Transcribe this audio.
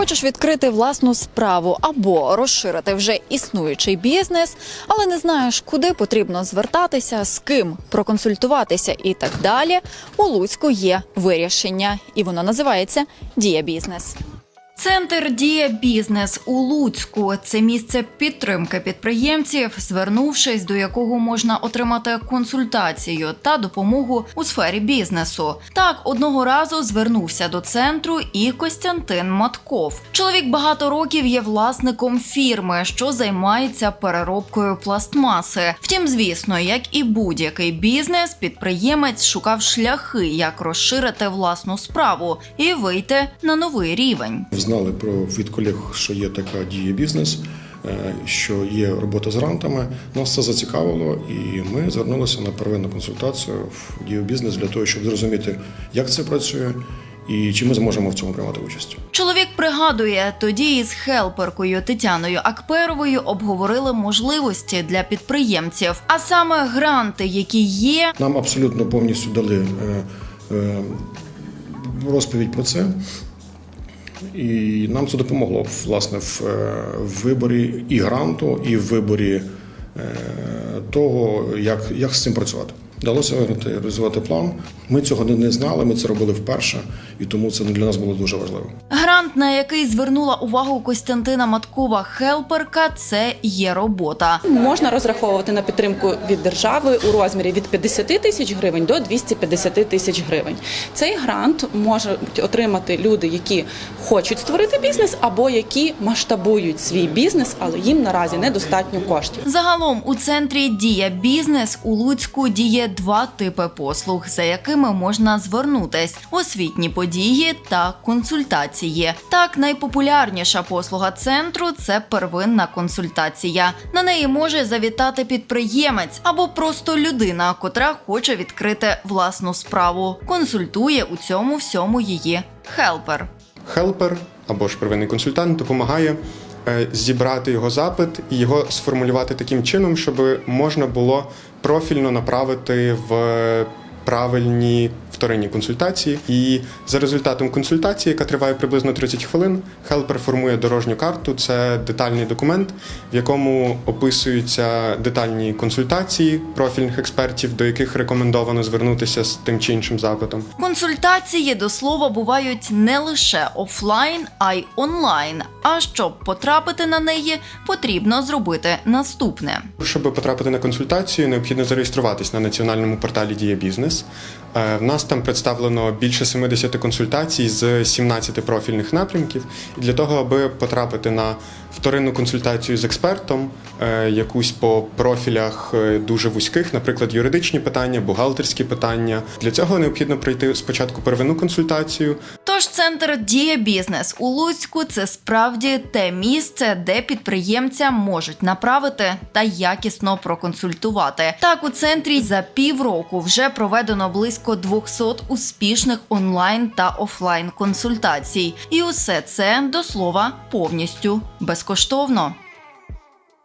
Хочеш відкрити власну справу або розширити вже існуючий бізнес, але не знаєш, куди потрібно звертатися, з ким проконсультуватися і так далі. У Луцьку є вирішення, і воно називається Дія бізнес. Центр Дія Бізнес у Луцьку це місце підтримки підприємців, звернувшись до якого можна отримати консультацію та допомогу у сфері бізнесу. Так одного разу звернувся до центру і Костянтин Матков. Чоловік багато років є власником фірми, що займається переробкою пластмаси. Втім, звісно, як і будь-який бізнес, підприємець шукав шляхи, як розширити власну справу і вийти на новий рівень. Знали про від колег, що є така дія бізнес, е, що є робота з грантами. Нас це зацікавило, і ми звернулися на первинну консультацію в дію бізнес для того, щоб зрозуміти, як це працює і чи ми зможемо в цьому приймати участь. Чоловік пригадує, тоді із хелперкою Тетяною Акперовою обговорили можливості для підприємців, а саме гранти, які є, Нам абсолютно повністю дали е, е, розповідь про це. І нам це допомогло власне в, е, в виборі і гранту, і в виборі е, того, як, як з цим працювати. Вдалося виграти, реалізувати план. Ми цього не, не знали, ми це робили вперше, і тому це для нас було дуже важливо. грант, на який звернула увагу Костянтина Маткова хелперка, це є робота. Можна розраховувати на підтримку від держави у розмірі від 50 тисяч гривень до 250 тисяч гривень. Цей грант можуть отримати люди, які хочуть створити бізнес, або які масштабують свій бізнес, але їм наразі недостатньо коштів. Загалом у центрі Дія Бізнес у Луцьку діє два типи послуг, за якими можна звернутись: освітні події та консультації. Так, найпопулярніша послуга центру це первинна консультація. На неї може завітати підприємець або просто людина, котра хоче відкрити власну справу. Консультує у цьому всьому її хелпер. Хелпер або ж первинний консультант допомагає зібрати його запит і його сформулювати таким чином, щоб можна було профільно направити в правильні вторинні консультації. І за результатом консультації, яка триває приблизно 30 хвилин, хелпер формує дорожню карту. Це детальний документ, в якому описуються детальні консультації профільних експертів, до яких рекомендовано звернутися з тим чи іншим запитом. Консультації до слова бувають не лише офлайн, а й онлайн. А щоб потрапити на неї, потрібно зробити наступне. Щоб потрапити на консультацію, необхідно зареєструватись на національному порталі Дія Бізнес. Е, В нас там представлено більше 70 консультацій з 17 профільних напрямків. І для того, аби потрапити на вторинну консультацію з експертом, е, якусь по профілях е, дуже вузьких, наприклад, юридичні питання, бухгалтерські питання. Для цього необхідно пройти спочатку первинну консультацію, Тож центр Дія Бізнес у Луцьку це справді те місце, де підприємця можуть направити та якісно проконсультувати. Так, у центрі за півроку вже проведено близько 200 успішних онлайн та офлайн консультацій, і усе це до слова повністю безкоштовно.